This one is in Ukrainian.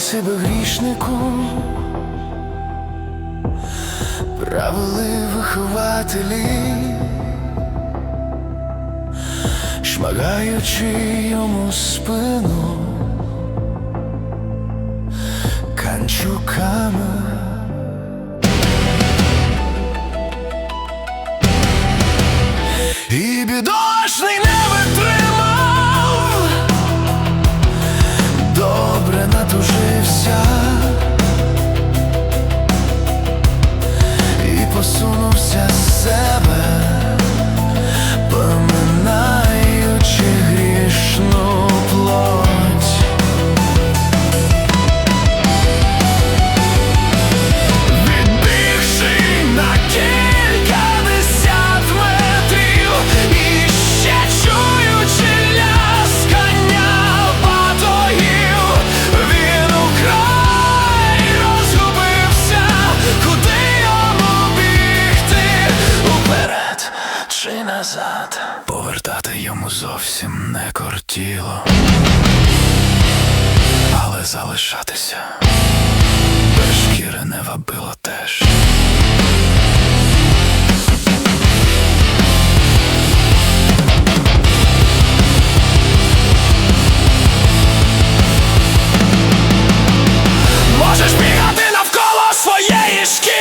себе грішником, правили вихователі, шмагаючи йому спину. Пиши назад, повертати йому зовсім не кортіло, але залишатися без шкіри не вабило теж. Можеш бігати навколо своєї шкіри.